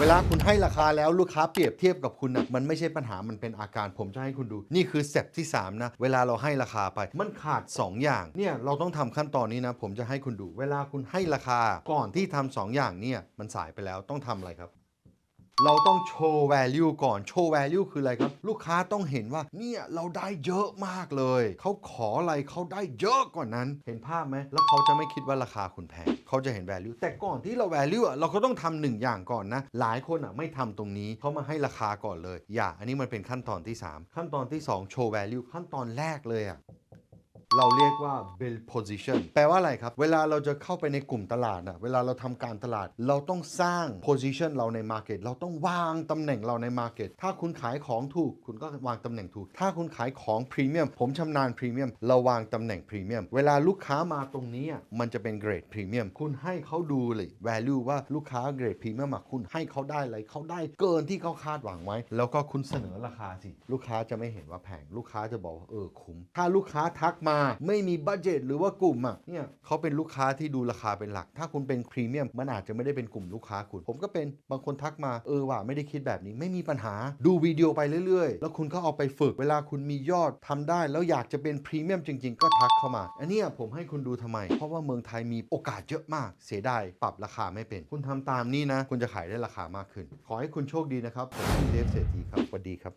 เวลาคุณให้ราคาแล้วลูกค้าเปรียบเทียบกับคุณนะมันไม่ใช่ปัญหามันเป็นอาการผมจะให้คุณดู นี่คือสเต็ปที่ 3 นะ เวลาเราให้ราคาไป มันขาด 2 อย่างเนี่ยเราต้องทำขั้นตอนนี้นะ ผมจะให้คุณดู เวลาคุณให้ราคาก่อนที่ทำสองอย่างเนี่ยมันสายไปแล้วต้องทำอะไรครับ เราต้องโชว์ value ก่อน โชว์ value คืออะไรครับ ลูกค้าต้องเห็นว่าเนี่ยเราได้เยอะมากเลย เขาขออะไรเขาได้เยอะกว่านั้น เห็นภาพไหม แล้วเขาจะไม่คิดว่าราคาคุณแพง เขาจะเห็น value แต่ก่อนที่เรา value อะเราก็ต้องทำหนึ่งอย่างก่อนนะ หลายคนอะไม่ทำตรงนี้เขามาให้ราคาก่อนเลย อย่า อันนี้มันเป็นขั้นตอนที่ 3 ขั้นตอนที่ 2 โชว์ value ขั้นตอนแรกเลยอะ เราเรียกว่า build position แปลว่าอะไรครับ เวลาเราจะเข้าไปในกลุ่มตลาดอะเวลาเราทำการตลาด เราต้องสร้าง position เราใน market เราต้องวางตำแหน่งเราใน market ถ้าคุณขายของถูก คุณก็วางตำแหน่งถูก ถ้าคุณขายของพรีเมียมผมชำนาญพรีเมียมเราวางตำแหน่งพรีเมียมเวลาลูกค้ามาตรงนี้มันจะเป็นเกรดพรีเมียมคุณให้เขาดูเลย value ว่าลูกค้าเกรดพรีเมียมคุณให้เขาได้อะไรเขาได้เกินที่เขาคาดหวังไว้ แล้วก็คุณเสนอราคาสิ ลูกค้าจะไม่เห็นว่าแพงลูกค้าจะบอกเออคุ้มถ้าลูกค้าทักมาไม่มีบัตเจตหรือว่ากลุ่มอะเนี่ยเขาเป็นลูกค้าที่ดูราคาเป็นหลัก ถ้าคุณเป็นพรีเมียมมันอาจจะไม่ได้เป็นกลุ่มลูกค้าคุณ ผมก็เป็นบางคนทักมาเออว่าไม่ได้คิดแบบนี้ไม่มีปัญหาดูวิดีโอไปเรื่อยๆ แล้วคุณก็เอาไปฝึกเวลาคุณมียอดทำได้ แล้วอยากจะเป็นพรีเมียมจริง ๆ ก็ทักเข้ามา อันนี้ผมให้คุณดูทำไม เพราะว่าเมืองไทยมีโอกาสเยอะมาก เสียดายปรับราคาไม่เป็น คุณทำตามนี้นะ คุณจะขายได้ราคามากขึ้น ขอให้คุณโชคดีนะครับ ผมเดฟเศรษฐีครับสวัสดีครับ